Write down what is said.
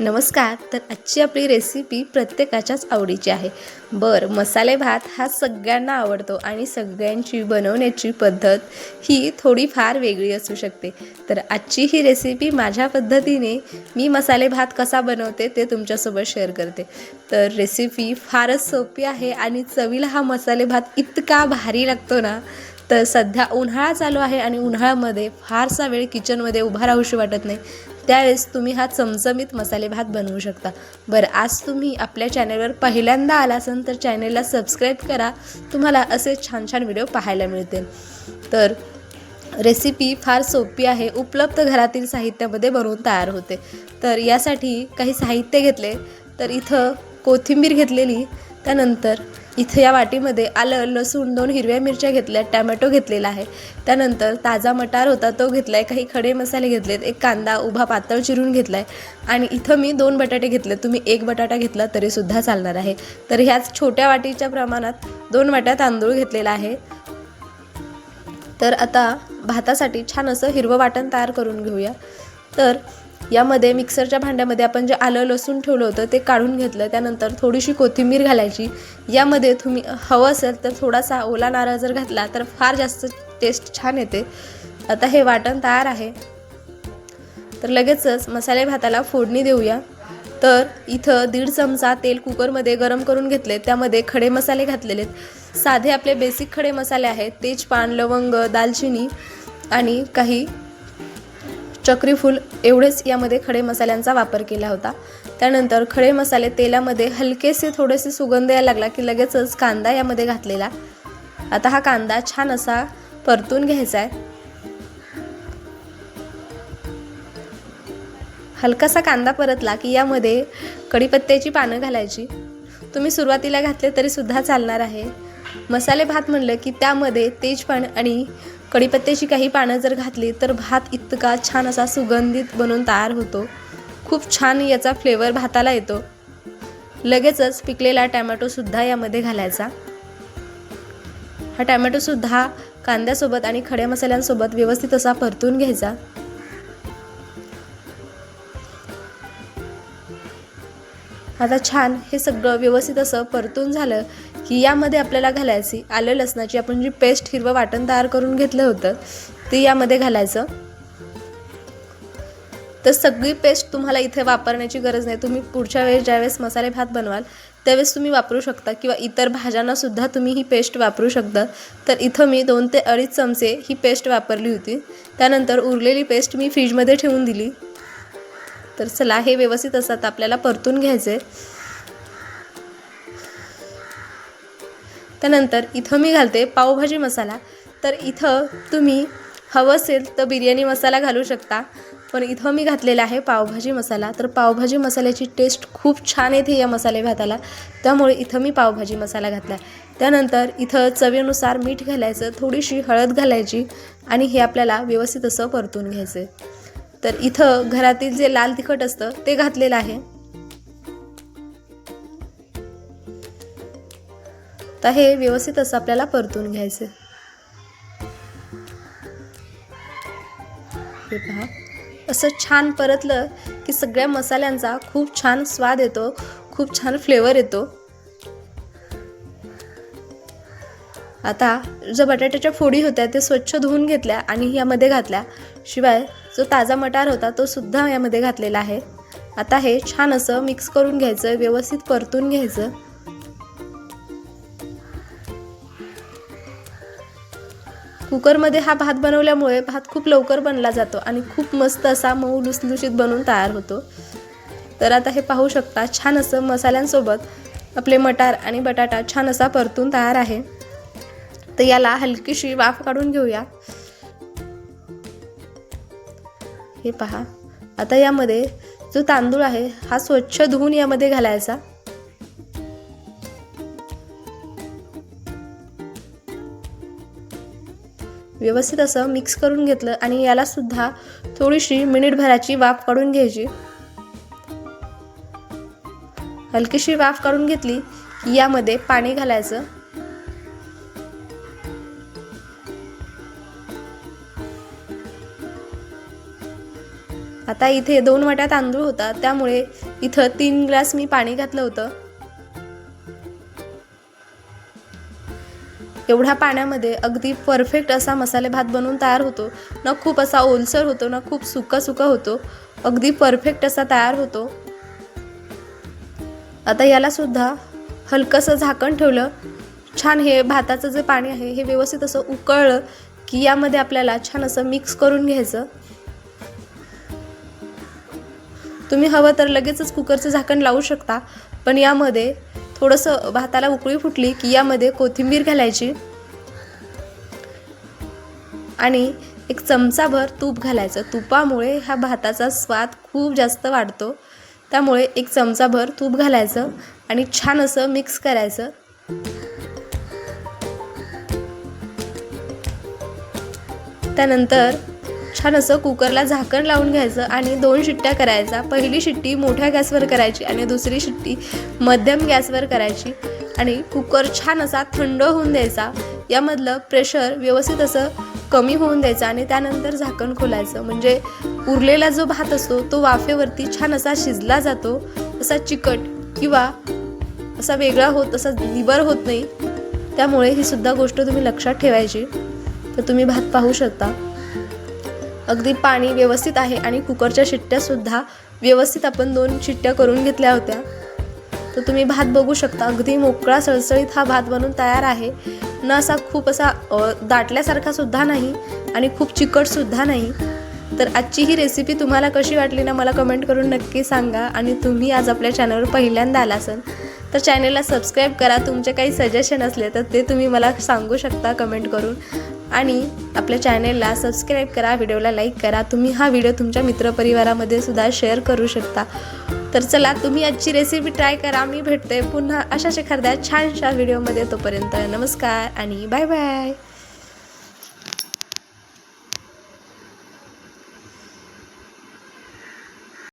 नमस्कार तर आजची आपली रेसिपी प्रत्येकाच्याच आवडीची आहे. बरं मसाले भात हा सगळ्यांना आवडतो आणि सगळ्यांची बनवण्याची पद्धत ही थोडीफार वेगळी असू शकते. तर आजची ही रेसिपी माझ्या पद्धतीने मी मसाले भात कसा बनवते ते तुमच्यासोबत शेअर करते. तर रेसिपी फारच सोपी आहे आणि चवीला हा मसाले भात इतका भारी लागतो ना तर सध्या उन्हाळा चालू आहे आणि उन्हाळ्यामध्ये फारसा वेळ किचनमध्ये उभा राहूशी वाटत नाही. त्यावेळेस तुम्ही हा चमचमीत मसाले भात बनवू शकता. बरं आज तुम्ही आपल्या चॅनलवर पहिल्यांदा आला असाल तर चॅनलला सबस्क्राईब करा. तुम्हाला असे छान छान व्हिडिओ पाहायला मिळतील. तर रेसिपी फार सोपी आहे. उपलब्ध घरातील साहित्यामध्ये बनवून तयार होते. तर यासाठी काही साहित्य घेतले. तर इथं कोथिंबीर घेतलेली. त्यानंतर इथं या वाटीमध्ये आलं लसूण दोन हिरव्या मिरच्या घेतल्या टॅमॅटो घेतलेला आहे. त्यानंतर ताजा मटार होता तो घेतला आहे काही खडे मसाले घेतलेत एक कांदा उभा पातळ चिरून घेतला आहे आणि इथं मी दोन बटाटे घेतले तुम्ही एक बटाटा घेतला तरीसुद्धा चालणार आहे. तर ह्याच छोट्या वाटीच्या प्रमाणात दोन वाट्या तांदूळ घेतलेला आहे. तर आता भातासाठी छान असं हिरवं वाटण तयार करून घेऊया. तर यामध्ये मिक्सरच्या भांड्यामध्ये आपण जे आलं लसूण ठेवलं होतं ते काढून घेतलं. त्यानंतर थोडीशी कोथिंबीर घालायची. यामध्ये तुम्ही हवं असेल तर थोडासा ओला नारळ जर घातला तर फार जास्त टेस्ट छान येते. आता हे वाटण तयार आहे. तर लगेचच मसाले भाताला फोडणी देऊया. तर इथं दीड चमचा तेल कुकरमध्ये गरम करून घेतले. त्यामध्ये खडे मसाले घातलेले आहेत. साधे आपले बेसिक खडे मसाले आहेत. तेजपान लवंग दालचिनी आणि काही चक्रीफूल एवढेच यामध्ये खडे मसाल्यांचा वापर केला होता. त्यानंतर खडे मसाले तेलामध्ये हलकेसे थोडेसे सुगंध यायला लागला की लगेचच कांदा यामध्ये घातलेला. आता हा कांदा छान असा परतून घ्यायचा आहे. हलकासा कांदा परतला की यामध्ये कढीपत्त्याची पानं घालायची. तुम्ही सुरुवातीला घातले तरी सुद्धा चालणार आहे. मसाले भात म्हणलं की त्यामध्ये तेजपान आणि कढीपत्त्याची काही पानं जर घातली तर भात इतका छान असा सुगंधित बनून तयार होतो. खूप छान याचा फ्लेवर भाताला येतो. लगेचच पिकलेला टॅमॅटोसुद्धा यामध्ये घालायचा. हा टॅमॅटोसुद्धा कांद्यासोबत आणि खड्या मसाल्यांसोबत व्यवस्थित असा परतून घ्यायचा. आता छान हे सगळं व्यवस्थित असं परतून झालं की यामध्ये आपल्याला घालायची आलं लसणाची आपण जी पेस्ट हिरवं वाटण तयार करून घेतलं होतं ती यामध्ये घालायचं. तर सगळी पेस्ट तुम्हाला इथे वापरण्याची गरज नाही. तुम्ही पुढच्या वेळेस ज्यावेळेस मसाले भात बनवाल त्यावेळेस तुम्ही वापरू शकता किंवा इतर भाज्यांनासुद्धा तुम्ही ही पेस्ट वापरू शकता. तर इथं मी दोन ते अडीच चमचे ही पेस्ट वापरली होती. त्यानंतर उरलेली पेस्ट मी फ्रीजमध्ये ठेवून दिली. तर चला हे व्यवस्थित असतात आपल्याला परतून घ्यायचे. त्यानंतर इथं मी घालते पावभाजी मसाला. तर इथं तुम्ही हवं असेल तर बिर्याणी मसाला घालू शकता. पण इथं मी घातलेला आहे पावभाजी मसाला. तर पावभाजी मसाल्याची टेस्ट खूप छान येते या मसाले भाताला. त्यामुळे इथं मी पावभाजी मसाला घातला. त्यानंतर इथं चवीनुसार मीठ घालायचं थोडीशी हळद घालायची आणि हे आपल्याला व्यवस्थित असं परतून घ्यायचं तर इथं घरातील जे लाल तिखट असतं ते घातलेलं आहे. तर हे व्यवस्थित असं आपल्याला परतून घ्यायचं. हे पहा. असं छान परतलं की सगळ्या मसाल्यांचा खूप छान स्वाद येतो खूप छान फ्लेवर येतो. आता जो बटाट्याच्या फोडी होत्या ते स्वच्छ धुवून घेतल्या आणि यामध्ये घातल्या. शिवाय जो ताजा मटार होता तो सुद्धा यामध्ये घातलेला आहे. आता हे छान असं मिक्स करून घ्यायचं व्यवस्थित परतून घ्यायचं. कुकरमध्ये हा भात बनवल्यामुळे भात खूप लवकर बनला जातो आणि खूप मस्त असा मऊ लुसलुशीत बनून तयार होतो. तर आता हे पाहू शकता छान असं मसाल्यांसोबत आपले मटार आणि बटाटा छान असा परतून तयार आहे. तर याला हलकीशी वाफ काढून घेऊया. हे पहा आता यामध्ये जो तांदूळ आहे हा स्वच्छ धुवून यामध्ये घालायचा. व्यवस्थित असं मिक्स करून घेतलं आणि यालासुद्धा थोडीशी मिनिटभराची वाफ काढून घ्यायची. हलकीशी वाफ काढून घेतली की यामध्ये पाणी घालायचं. आता इथे दोन वाट्या तांदूळ होता त्यामुळे इथं तीन ग्लास मी पाणी घातलं होतं. एवढ्या पाण्यामध्ये अगदी परफेक्ट असा मसाले भात बनवून तयार होतो. ना खूप असा ओलसर होतो ना खूप सुका सुका होतो. अगदी परफेक्ट असा तयार होतो. आता यालासुद्धा हलकंसं झाकण ठेवलं. छान हे भाताचं जे पाणी आहे हे व्यवस्थित असं उकळलं की यामध्ये आपल्याला छान असं मिक्स करून घ्यायचं. तुम्ही हवं तर लगेचच कुकरचं झाकण लावू शकता पण यामध्ये थोडंसं भाताला उकळी फुटली की यामध्ये कोथिंबीर घालायची आणि एक चमचाभर तूप घालायचं. तुपामुळे ह्या भाताचा स्वाद खूप जास्त वाढतो. त्यामुळे एक चमचाभर तूप घालायचं आणि छान असं मिक्स करायचं. त्यानंतर छान असं कुकरला झाकण लावून घ्यायचं आणि दोन शिट्ट्या करायचा. पहिली शिट्टी मोठ्या गॅसवर करायची आणि दुसरी शिट्टी मध्यम गॅसवर करायची. आणि कुकर छान असा थंड होऊन द्यायचा. यामधलं प्रेशर व्यवस्थित असं कमी होऊन द्यायचं आणि त्यानंतर झाकण खोलायचं. म्हणजे उरलेला जो भात असतो तो वाफेवरती छान असा शिजला जातो. असा चिकट किंवा असा वेगळा होत असा निबर होत नाही. त्यामुळे ही सुद्धा गोष्ट तुम्ही लक्षात ठेवायची. तर तुम्ही भात पाहू शकता. अगदी पाणी व्यवस्थित आहे आणि कुकरच्या शिट्ट्यासुद्धा व्यवस्थित आपण दोन शिट्ट्या करून घेतल्या होत्या. तर तुम्ही भात बघू शकता अगदी मोकळा सळसळीत हा भात बनून तयार आहे. न असा खूप असा दाटल्यासारखा सुद्धा नाही आणि खूप चिकटसुद्धा नाही. तर आजची ही रेसिपी तुम्हाला कशी वाटली ना मला कमेंट करून नक्की सांगा आणि तुम्ही आज आपल्या चॅनलवर पहिल्यांदा आला असाल तर चॅनलला सबस्क्राईब करा. तुमचे काही सजेशन असले तर ते तुम्ही मला सांगू शकता कमेंट करून. आणि आपल्या चॅनेलला सबस्क्राईब करा व्हिडिओला लाईक करा. तुम्ही हा व्हिडिओ तुमच्या मित्रपरिवारामध्ये सुद्धा शेअर करू शकता. तर चला तुम्ही आजची रेसिपी ट्राय करा. मी भेटते पुन्हा अशाच एखाद्या छानशा व्हिडिओमध्ये तोपर्यंत. नमस्कार आणि बाय बाय